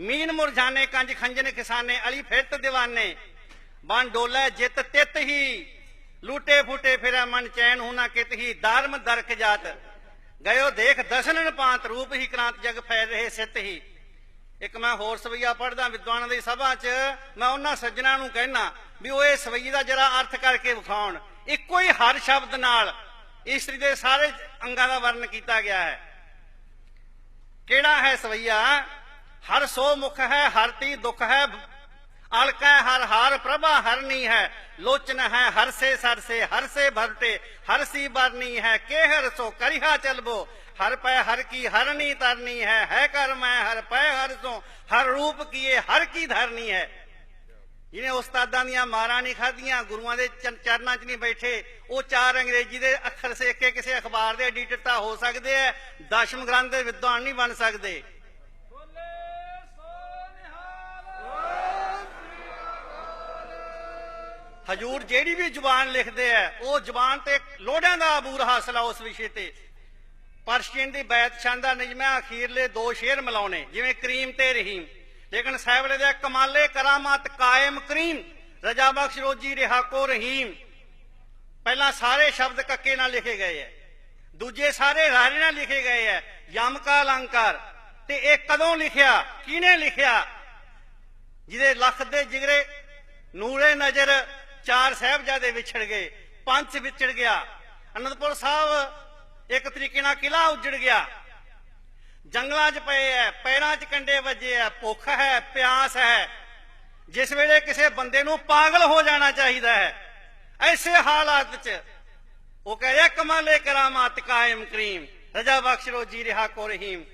ਮੀਨ ਮੁਰਝਾਨੇ, ਕੰਜ ਖੰਜਨ ਕਿਸਾਨੇ, ਅਲੀ ਫਿਰਤ دیਵਾਨੇ ਬਨ ਡੋਲੇ, ਜਿਤ ਤਿਤ ਹੀ। ਲੂਟੇ ਫੂਟੇ ਫਿਰੈ ਮਨ ਚੈਨ, ਹੁਨਾ ਕਿਤ ਹੀ। ਧਰਮ ਦਰਕ ਜਾਤ। ਗਇਓ ਦੇਖ ਦਸਨਨ ਪਾਂਤ ਰੂਪ ਹੀ ਕ੍ਰਾਂਤ ਜਗ ਫੈਲ ਰਹੇ ਸਿੱਤ ਹੀ। ਇੱਕ ਮੈਂ ਹੋਰ ਸਵਈਆ ਪੜਦਾ ਵਿਦਵਾਨਾਂ ਦੀ ਸਭਾ 'ਚ, ਮੈਂ ਉਹਨਾਂ ਸੱਜਣਾ ਨੂੰ ਕਹਿਣਾ ਵੀ ਉਹ ਇਹ ਸਵਈ ਦਾ ਜਰਾ ਅਰਥ ਕਰਕੇ ਵਿਖਾਉਣ। ਇੱਕੋ ਹੀ ਹਰ ਸ਼ਬਦ ਨਾਲ ਇਸਤਰੀ ਦੇ ਸਾਰੇ ਅੰਗਾਂ ਦਾ ਵਰਣਨ ਕੀਤਾ ਗਿਆ ਹੈ। ਕਿਹੜਾ ਹੈ ਸਵਈਆ? ਹਰ ਸੋ ਮੁਖ ਹੈ, ਹਰ ਤੀ ਦੁਖ ਹੈ ਅਲਕੈ ਹਰ ਹਾਰ, ਪ੍ਰਭਾ ਹਰਨੀ ਹੈ, ਲੋਚਨ ਹੈ, ਹਰ ਸੇ ਸਰ ਸੇ, ਹਰ ਸੇ ਭਰਤੇ ਹਰ ਸੀ ਬਰਨੀ ਹੈ, ਕੇ ਹਰ ਸੋ ਕਰਿਹਾ ਚਲਬੋ ਹਰ ਪੈ ਹਰ ਕੀ ਹਰਨੀ ਤਰਨੀ ਹੈ ਹੈ ਕਰ ਮੈਂ ਹਰ ਪੈ ਹਰ ਸੋ, ਹਰ ਰੂਪ ਕੀਏ ਹਰ ਕੀ ਧਰਨੀ ਹੈ। ਜਿਹਨੇ ਉਸਤਾਦਾਂ ਦੀਆਂ ਮਾਰਾਂ ਨਹੀਂ ਖਾਧੀਆਂ, ਗੁਰੂਆਂ ਦੇ ਚਰਨਾਂ 'ਚ ਨਹੀਂ ਬੈਠੇ, ਉਹ ਚਾਰ ਅੰਗਰੇਜ਼ੀ ਦੇ ਅੱਖਰ ਸੇਕ ਕੇ ਕਿਸੇ ਅਖਬਾਰ ਦੇ ਐਡੀਟਰ ਤਾਂ ਹੋ ਸਕਦੇ ਐ ਦਸ਼ਮ ਗ੍ਰੰਥ ਦੇ ਵਿਦਵਾਨ ਨਹੀਂ ਬਣ ਸਕਦੇ। ਹਜੂਰ ਜਿਹੜੀ ਵੀ ਜ਼ੁਬਾਨ ਲਿਖਦੇ ਐ ਉਹ ਜ਼ੁਬਾਨ ਤੇ ਲੋੜਾਂ ਦਾ ਅਬੂਰ ਹਾਸਲ ਉਸ ਵਿਸ਼ੇ ਤੇ। ਪਰਸ਼ੀਅਨ ਦੀ ਬੈਤ ਛੰਦਾ ਨਿਜਮਾ ਅਖੀਰਲੇ ਦੋ ਸ਼ੇਰ ਮਿਲਾਉਣੇ, ਜਿਵੇਂ ਕਰੀਮ ਤੇ ਰਹੀਮ। ਲੇਕਿਨ ਸਾਹਿਬਲੇ ਦੇ ਕਮਾਲੇ ਕਰਾਮਾਤ ਕਾਇਮ ਕਰੀਮ, ਰਜਾ ਬਖਸ਼ ਰੋਜੀ ਰਿਹਾ ਕੋ ਰਹੀਮ। ਪਹਿਲਾਂ ਸਾਰੇ ਸ਼ਬਦ ਕੱਕੇ ਨਾਲ ਲਿਖੇ ਗਏ ਐ ਦੂਜੇ ਸਾਰੇ ਰਾਰੇ ਨਾਲ ਲਿਖੇ ਗਏ ਐ ਯਮ ਕਾ ਅਲੰਕਾਰ। ਤੇ ਇਹ ਕਦੋਂ ਲਿਖਿਆ, ਕਿਹਨੇ ਲਿਖਿਆ? ਜਿਹਦੇ ਲੱਖ ਦੇ ਜਿਗਰੇ ਨੂਰੇ ਨਜ਼ਰ ਚਾਰ ਸਾਹਿਬਜ਼ਾਦੇ ਵਿਛੜ ਗਏ ਪੰਥ ਵਿਛੜ ਗਿਆ। ਅਨੰਦਪੁਰ ਸਾਹਿਬ ਇੱਕ ਤਰੀਕੇ ਨਾਲ ਕਿਲਾ ਉੱਜੜ ਗਿਆ। ਜੰਗਲਾਂ 'ਚ ਪਏ ਐ, ਪੈਰਾਂ 'ਚ ਕੰਡੇ ਵੱਜੇ ਐ, ਭੁੱਖ ਹੈ, ਪਿਆਸ ਹੈ। ਜਿਸ ਵੇਲੇ ਕਿਸੇ ਬੰਦੇ ਨੂੰ ਪਾਗਲ ਹੋ ਜਾਣਾ ਚਾਹੀਦਾ ਹੈ, ਐਸੇ ਹਾਲਾਤ 'ਚ ਉਹ ਕਹਿ ਰਿਹਾ ਕਮਾਲੇ ਕਰਾਮਾਤ ਕਾਇਮ ਕਰੀਮ, ਰਜਾ ਬਖਸ਼ ਰੋ ਜੀ ਰਿਹਾ ਕੋ ਰਹੀਮ।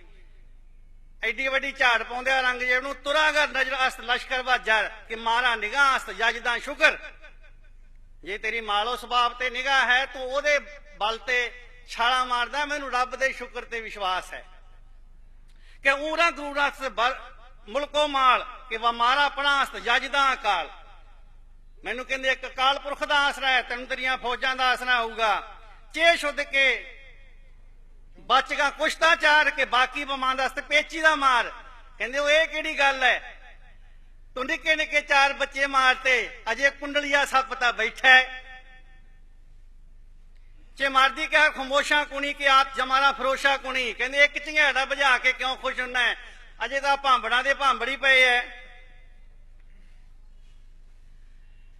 ਐਡੀ ਵੱਡੀ ਝਾੜ ਪਾਉਂਦੇ ਆ ਰੰਗ ਨੂੰ ਤੁਰਾਗਰ ਨਜ਼ਰ ਅਸਤ, ਲਸ਼ਕਰ ਵਾ ਜਰ ਕਿ ਮਾਰਾ ਨਿਗਾਹ ਅਸਤ ਜਜਦਾ ਸ਼ੁਕਰ। ਜੇ ਤੇਰੀ ਮਾਲੋ ਸੁਭਾਵ ਤੇ ਨਿਗਾਹ ਹੈ, ਤੂੰ ਉਹਦੇ ਬਲ ਤੇ ਛਾਲਾ ਮਾਰਦਾ, ਮੈਨੂੰ ਰੱਬ ਦੇ ਸ਼ੁਕਰ ਤੇ ਵਿਸ਼ਵਾਸ ਹੈ। ਕਿ ਊਰਾ ਦੂਰਾ ਸੇ ਮੁਲਕੋ ਮਾਲ, ਕਿ ਵਾ ਮਾਰਾ ਜਜਦਾ ਅਕਾਲ। ਮੈਨੂੰ ਕਹਿੰਦੇ, ਇੱਕ ਅਕਾਲ ਪੁਰਖ ਦਾ ਆਸਰਾ ਹੈ, ਤੈਨੂੰ ਤੇਰੀਆਂ ਫੌਜਾਂ ਦਾ ਆਸਰਾ ਹੋਊਗਾ। ਚੇ ਸ਼ੁੱਧ ਕੇ ਬਚਗਾ ਕੁਸ਼ਤਾ ਚਾਰ ਕੇ, ਬਾਕੀ ਬਮਾਂ ਦਾ ਪੇਚੀ ਦਾ ਮਾਰ। ਕਹਿੰਦੇ, ਉਹ ਇਹ ਕਿਹੜੀ ਗੱਲ ਹੈ? ਤੂੰ ਨਿੱਕੇ ਨਿੱਕੇ ਚਾਰ ਬੱਚੇ ਮਾਰਤੇ। ਅਜੇ ਕੁੰਡਲੀਆ ਸੱਪ ਤਾਂ ਬੈਠਾ ਹੈ। ਜੇ ਮਾਰਦੀ ਕਿਹਾ, ਖਮੋਸ਼ਾ ਕੁਣੀ ਕਿ ਆਪ ਜਮਾਨਾ ਫਰੋਸ਼ਾ ਕੁਣੀ? ਕਹਿੰਦੇ, ਇੱਕ ਝੰਗੜਾ ਬੁਝਾ ਕੇ ਕਿਉਂ ਖੁਸ਼ ਹੁੰਨਾ ਹੈ? ਅਜੇ ਤਾਂ ਭਾਂਬੜਾਂ ਦੇ ਭਾਂਬੜੀ ਪਏ ਐ।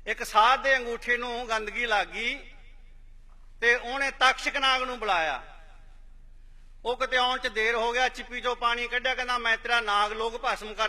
ਇੱਕ ਸਾਧ ਦੇ ਅੰਗੂਠੇ ਨੂੰ ਗੰਦਗੀ ਲੱਗ ਗਈ ਤੇ ਉਹਨੇ ਤਕਸ਼ਕ ਨਾਗ ਨੂੰ ਬੁਲਾਇਆ। ਉਹ ਕਿਤੇ ਆਉਣ ਚ ਦੇਰ ਹੋ ਗਿਆ, ਚਿੱਪੀ ਚੋਂ ਪਾਣੀ ਕੱਢਿਆ, ਕਹਿੰਦਾ, ਮੈਂ ਤੇਰਾ ਨਾਗ ਲੋਕ ਭਸਮ ਕਰ